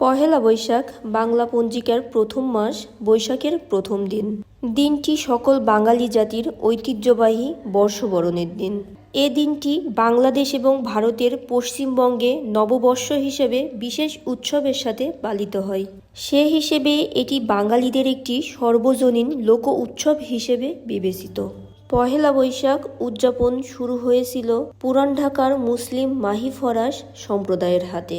পহেলা বৈশাখ বাংলা পঞ্জিকার প্রথম মাস বৈশাখের প্রথম দিন। দিনটি সকল বাঙালি জাতির ঐতিহ্যবাহী বর্ষবরণের দিন। এ দিনটি বাংলাদেশ এবং ভারতের পশ্চিমবঙ্গে নববর্ষ হিসেবে বিশেষ উৎসবের সাথে পালিত হয়। সে হিসেবে এটি বাঙালিদের একটি সর্বজনীন লোক উৎসব হিসেবে বিবেচিত। পহেলা বৈশাখ উদযাপন শুরু হয়েছিল পুরান ঢাকার মুসলিম মাহি ফরাস সম্প্রদায়ের হাতে।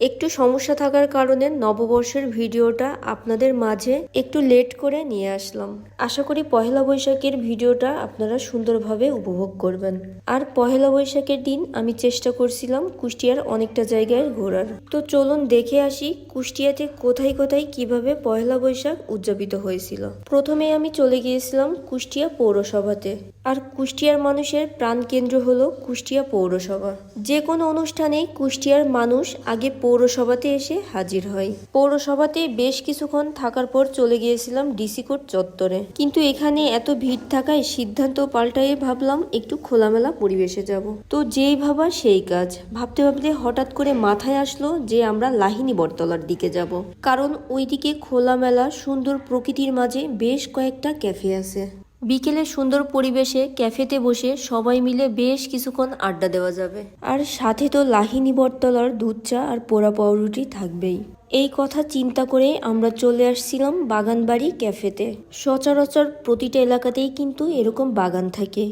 একটু সমস্যা থাকার কারণে নববর্ষের ভিডিওটা আপনাদের মাঝে একটু লেট করে নিয়ে আসলাম। আশা করি পহেলা বৈশাখের ভিডিওটা আপনারা সুন্দরভাবে উপভোগ করবেন। আর পহেলা বৈশাখের দিন আমি চেষ্টা করছিলাম কুষ্টিয়ার অনেকটা জায়গায় ঘোরার। তো চলুন দেখে আসি কুষ্টিয়াতে কোথায় কোথায় কীভাবে পহেলা বৈশাখ উদযাপিত হয়েছিল। প্রথমে আমি চলে গিয়েছিলাম কুষ্টিয়া পৌরসভাতে। আর কুষ্টিয়ার মানুষের প্রাণকেন্দ্র হলো কুষ্টিয়া পৌরসভা। যে কোনো অনুষ্ঠানে কুষ্টিয়ার মানুষ আগে পৌরসভাতে এসে হাজির হয়। পৌরসভাতে বেশ কিছুক্ষণ থাকার পর চলে গিয়েছিলাম ডিসি কোর্ট চত্বরে। কিন্তু এখানে এত ভিড় থাকায় সিদ্ধান্ত পাল্টাইয়ে ভাবলাম একটু খোলামেলা পরিবেশে যাব। তো যেই ভাবা সেই কাজ। ভাবতে ভাবতে হঠাৎ করে মাথায় আসলো যে আমরা লাহিনী বটতলার দিকে যাব। কারণ ওইদিকে খোলামেলা সুন্দর প্রকৃতির মাঝে বেশ কয়েকটা ক্যাফে আছে। বিকেলে সুন্দর পরিবেশে ক্যাফেতে বসে সবাই মিলে বেশ কিছুক্ষণ আড্ডা দেওয়া যাবে। আর সাথে তো লাহিনী বটতলার দুধ চা আর পোড়া পাউরুটি থাকবেই। এই কথা চিন্তা করে আমরা চলে আসছিলাম বাগানবাড়ি ক্যাফেতে। সচরাচর প্রতিটা এলাকাতেই কিন্তু এরকম বাগান থাকে।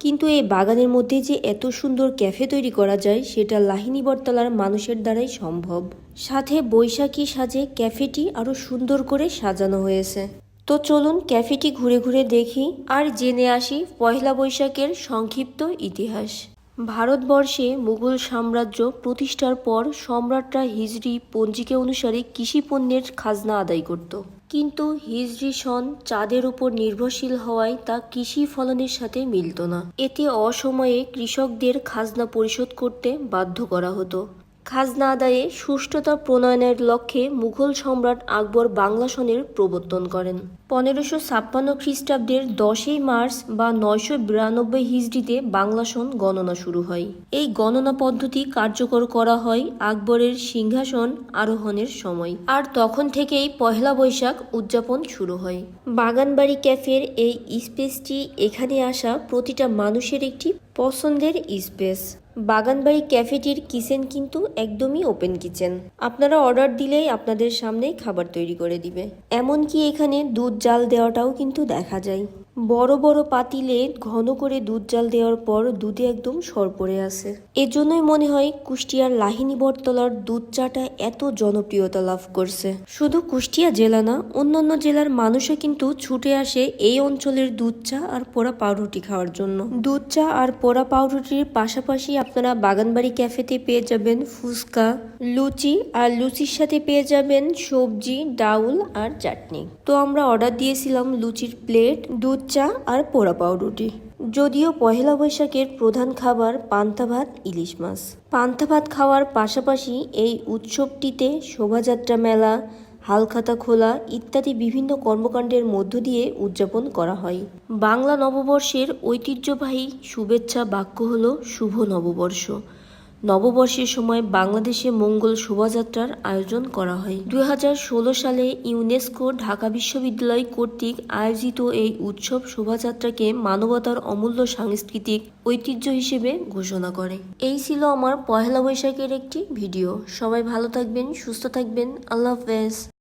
কিন্তু এই বাগানের মধ্যে যে এত সুন্দর ক্যাফে তৈরি করা যায়, সেটা লাহিনী বটতলার মানুষের দ্বারাই সম্ভব। সাথে বৈশাখী সাজে ক্যাফেটি আরও সুন্দর করে সাজানো হয়েছে। তো চলুন ক্যাফেটি ঘুরে ঘুরে দেখি আর জেনে আসি পয়লা বৈশাখের সংক্ষিপ্ত ইতিহাস। ভারতবর্ষে মুঘল সাম্রাজ্য প্রতিষ্ঠার পর সম্রাটরা হিজরি পঞ্জিকা অনুসারে কৃষি পণ্যের খাজনা আদায় করত। কিন্তু হিজরি সন চাঁদের উপর নির্ভরশীল হওয়ায় তা কৃষি ফলনের সাথে মিলত না। এতে অসময়ে কৃষকদের খাজনা পরিশোধ করতে বাধ্য করা হতো। খাজনা আদায়ে সুষ্ঠুতা প্রণয়নের লক্ষ্যে মুঘল সম্রাট আকবর বাংলা সনের প্রবর্তন করেন। পনেরোশো ছাপ্পান্ন খ্রিস্টাব্দের দশই মার্চ বা নয়শো বিরানব্বই হিজড়িতে বাংলা সন গণনা শুরু হয়। এই গণনা পদ্ধতি কার্যকর করা হয় আকবরের সিংহাসন আরোহণের সময়। আর তখন থেকেই পহেলা বৈশাখ উদযাপন শুরু হয়। বাগানবাড়ি ক্যাফের এই স্পেসটি এখানে আসা প্রতিটা মানুষের একটি পছন্দের স্পেস। বাগানবাড়ি ক্যাফেটির কিচেন কিন্তু একদমই ওপেন কিচেন। আপনারা অর্ডার দিলেই আপনাদের সামনেই খাবার তৈরি করে দিবে। এমনকি এখানে দুধ জাল দেওয়াটাও কিন্তু দেখা যায়। বড় বড় পাতিলে ঘন করে দুধ জাল দেওয়ার পর দুধে একদম সর পড়ে আছে। এজন্যই মনে হয় কুষ্টিয়ার লাহিনী বটতলার দুধ চাটা এত জনপ্রিয়তা লাভ করছে। শুধু কুষ্টিয়া জেলা না, অন্যান্য জেলার মানুষও কিন্তু ছুটে আসে এই অঞ্চলের দুধ চা আর পোড়া পাউরুটি খাওয়ার জন্য। দুধ চা আর পোড়া পাউরুটির পাশাপাশি আপনারা বাগানবাড়ি ক্যাফেতে পেয়ে যাবেন ফুচকা, লুচি আর লুচির সাথে পেয়ে যাবেন সবজি, ডাউল আর চাটনি। তো আমরা অর্ডার দিয়েছিলাম লুচির প্লেট। দুধ চা আর পোড়া পাউরুটি। যদিও পহেলা বৈশাখের প্রধান খাবার পান্তা ভাত, ইলিশ মাছ। পান্তা ভাত খাওয়ার পাশাপাশি এই উৎসবটিতে শোভাযাত্রা মেলা, হালখাতা খোলা ইত্যাদি বিভিন্ন কর্মকাণ্ডের মধ্য দিয়ে উদযাপন করা হয়। বাংলা নববর্ষের ঐতিহ্যবাহী শুভেচ্ছা বাক্য হল শুভ নববর্ষ। নববর্ষের সময় বাংলাদেশে মঙ্গল শোভাযাত্রার আয়োজন করা হয়। দু হাজার ষোলো সালে ইউনেস্কো ঢাকা বিশ্ববিদ্যালয় কর্তৃক আয়োজিত এই উৎসব শোভাযাত্রাকে মানবতার অমূল্য সাংস্কৃতিক ঐতিহ্য হিসেবে ঘোষণা করে। এই ছিল আমার পহেলা বৈশাখের একটি ভিডিও। সবাই ভালো থাকবেন, সুস্থ থাকবেন। আল্লাহ হাফেজ।